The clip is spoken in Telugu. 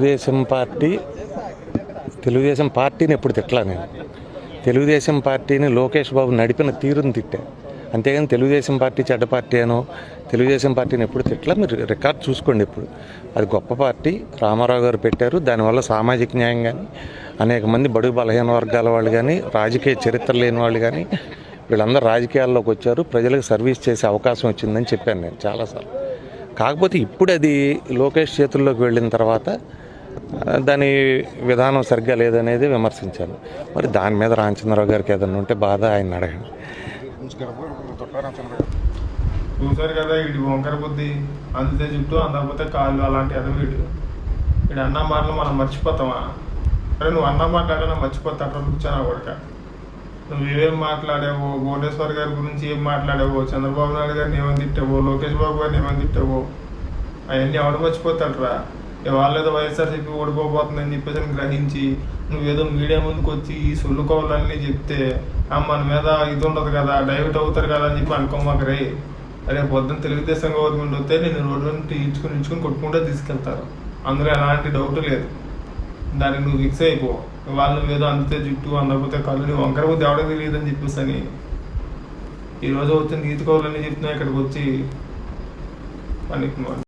తెలుగుదేశం పార్టీ తెలుగుదేశం పార్టీని ఎప్పుడు తిట్టలా నేను? తెలుగుదేశం పార్టీని లోకేష్ బాబు నడిపిన తీరుని తిట్టా. అంతేగాని తెలుగుదేశం పార్టీ చెడ్డ పార్టీ అనో తెలుగుదేశం పార్టీని ఎప్పుడు తిట్టలా? మీరు రికార్డ్ చూసుకోండి ఇప్పుడు. అది గొప్ప పార్టీ రామారావు గారు పెట్టారు. దానివల్ల సామాజిక న్యాయం కానీ అనేక మంది బడుగు బలహీన వర్గాల వాళ్ళు కానీ రాజకీయ చరిత్ర లేని వాళ్ళు కానీ వీళ్ళందరూ రాజకీయాల్లోకి వచ్చారు. ప్రజలకు సర్వీస్ చేసే అవకాశం వచ్చిందని చెప్పాను నేను చాలాసార్లు. కాకపోతే ఇప్పుడు అది లోకేష్ చేతుల్లోకి వెళ్ళిన తర్వాత దాని విధానం సరిగ్గా లేదనేది విమర్శించాను. మరి దాని మీద రామచంద్రరావు గారికి ఏదైనా ఉంటే బాధ ఆయన అడగండి. చూసారు కదా ఇటు వంకర బుద్ధి అందితే చుట్టూ అందకపోతే కాళ్ళు అలాంటి వీడు ఇటు. అన్న మాటలు మనం మర్చిపోతామా? అరే నువ్వు అన్న మాట్లాడినా మర్చిపోతా అట్లా కూర్చొని కొడక. నువ్వు ఏమేం మాట్లాడావో భువనేశ్వర్ గారి గురించి ఏం మాట్లాడావో చంద్రబాబు నాయుడు గారిని ఏమని తిట్టావో లోకేష్ బాబు గారిని ఏమని తిట్టావో అవన్నీ ఎవడు మర్చిపోతాడరా? వాళ్ళేదో వైఎస్ఆర్సీపీ ఓడిపోబోతుందని చెప్పేసి అని గ్రహించి నువ్వేదో మీడియా ముందుకు వచ్చి ఈ సొల్లుకోవాలన్నీ చెప్తే "ఆ, మన మీద ఇది ఉండదు కదా డైవర్ట్ అవుతారు కదా అని చెప్పి అనుకోమాకరే అరే పొద్దున్న తెలుగుదేశం గవర్నమెంట్ వస్తే నేను రోడ్డు నుండి ఇచ్చుకుని ఇచ్చుకుని కొట్టుకుంటే తీసుకెళ్తారు. అందులో ఎలాంటి డౌట్ లేదు. దానికి నువ్వు ఫిక్స్ అయిపో. వాళ్ళు ఏదో అంతే జుట్టు అందకపోతే కళ్ళు నువ్వు వంకర బుద్ధి ఎవడో తెలియదు అని చెప్పేసి అని ఈరోజు వచ్చి నీతి కౌలన్నీ చెప్తున్నా ఇక్కడికి వచ్చి. పనికి